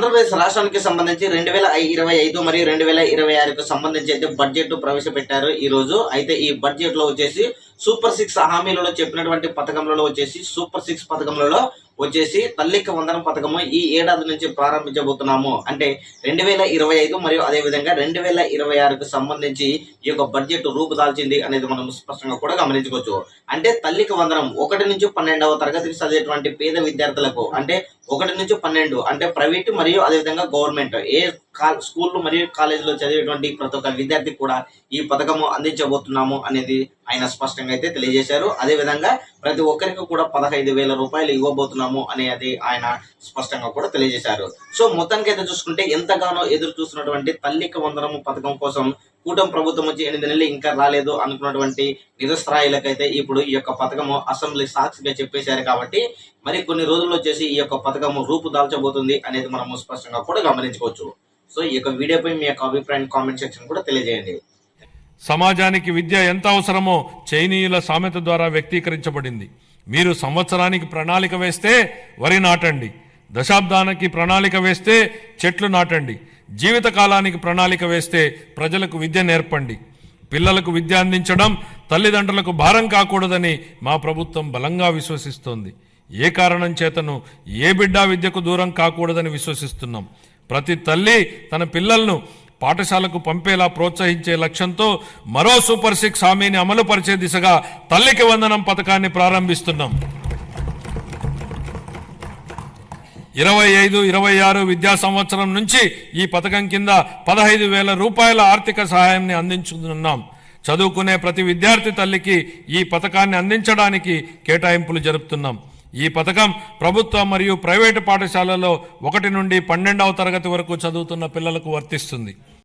ఆంధ్రప్రదేశ్ రాష్ట్రానికి సంబంధించి రెండు వేల ఇరవై ఐదు మరియు రెండు వేల ఇరవై ఆరుకు సంబంధించి అయితే బడ్జెట్ ప్రవేశపెట్టారు ఈ రోజు. అయితే ఈ బడ్జెట్లో వచ్చేసి సూపర్ సిక్స్ హామీలలో చెప్పినటువంటి పథకంలో వచ్చేసి సూపర్ సిక్స్ పథకంలో వచ్చేసి తల్లికి వందనం పథకము ఈ ఏడాది నుంచి ప్రారంభించబోతున్నాము. అంటే రెండు వేల ఇరవై ఐదు మరియు అదేవిధంగా రెండు వేల ఇరవై ఆరుకు సంబంధించి ఈ యొక్క బడ్జెట్ రూపుదాల్చింది అనేది మనం స్పష్టంగా కూడా గమనించుకోవచ్చు. అంటే తల్లికి వందనం ఒకటి నుంచి పన్నెండవ తరగతికి చదివేటువంటి పేద విద్యార్థులకు అంటే ఒకటి నుంచి పన్నెండు అంటే ప్రైవేట్ మరియు అదేవిధంగా గవర్నమెంట్ ఏ స్కూళ్ళు మరియు కాలేజీలో చదివేటువంటి ప్రతి ఒక్క విద్యార్థికి కూడా ఈ పథకము అందించబోతున్నాము అనేది ఆయన స్పష్టంగా అయితే తెలియజేశారు. అదే విధంగా ప్రతి ఒక్కరికి కూడా పదహైదు వేల రూపాయలు ఇవ్వబోతున్నాము అనేది ఆయన స్పష్టంగా కూడా తెలియజేశారు. సో మొత్తానికి అయితే చూసుకుంటే ఎంతగానో ఎదురు చూస్తున్నటువంటి తల్లికి వందనము పథకం కోసం కూటమి ప్రభుత్వం వచ్చి ఎనిమిది నెలలు ఇంకా రాలేదు అనుకున్నటువంటి నిరస్త్రాయులకైతే ఇప్పుడు ఈ యొక్క పథకము అసెంబ్లీ సాక్షిగా చెప్పేశారు కాబట్టి మరి కొన్ని రోజుల్లో వచ్చేసి ఈ యొక్క పథకము రూపు దాల్చబోతుంది అనేది మనము స్పష్టంగా కూడా గమనించుకోవచ్చు. సో ఈ యొక్క వీడియోపై మీ యొక్క అభిప్రాయం కామెంట్ సెక్షన్ కూడా తెలియజేయండి. సమాజానికి విద్య ఎంత అవసరమో చైనీయుల సామెత ద్వారా వ్యక్తీకరించబడింది. మీరు సంవత్సరానికి ప్రణాళిక వేస్తే వరి నాటండి. దశాబ్దానికి ప్రణాళిక వేస్తే చెట్లు నాటండి. జీవిత కాలానికి ప్రణాళిక వేస్తే ప్రజలకు విద్య నేర్పండి. పిల్లలకు విద్య అందించడం తల్లిదండ్రులకు భారం కాకూడదని మా ప్రభుత్వం బలంగా విశ్వసిస్తోంది. ఏ కారణం చేతను ఏ బిడ్డా విద్యకు దూరం కాకూడదని విశ్వసిస్తున్నాం. ప్రతి తల్లి తన పిల్లలను పాఠశాలకు పంపేలా ప్రోత్సహించే లక్ష్యంతో మరో సూపర్ సిక్స్ హామీని అమలు పరిచే దిశగా తల్లికి వందనం పథకాన్ని ప్రారంభిస్తున్నాం. ఇరవై ఐదు ఇరవై ఆరు విద్యా సంవత్సరం నుంచి ఈ పథకం కింద పదహైదు వేల రూపాయల ఆర్థిక సహాయాన్ని అందించుతున్నాం చదువుకునే ప్రతి విద్యార్థి తల్లికి ఈ పథకాన్ని అందించడానికి కేటాయింపులు జరుపుతున్నాం. ఈ పథకం ప్రభుత్వ మరియు ప్రైవేటు పాఠశాలలో ఒకటి నుండి పన్నెండవ తరగతి వరకు చదువుతున్న పిల్లలకు వర్తిస్తుంది.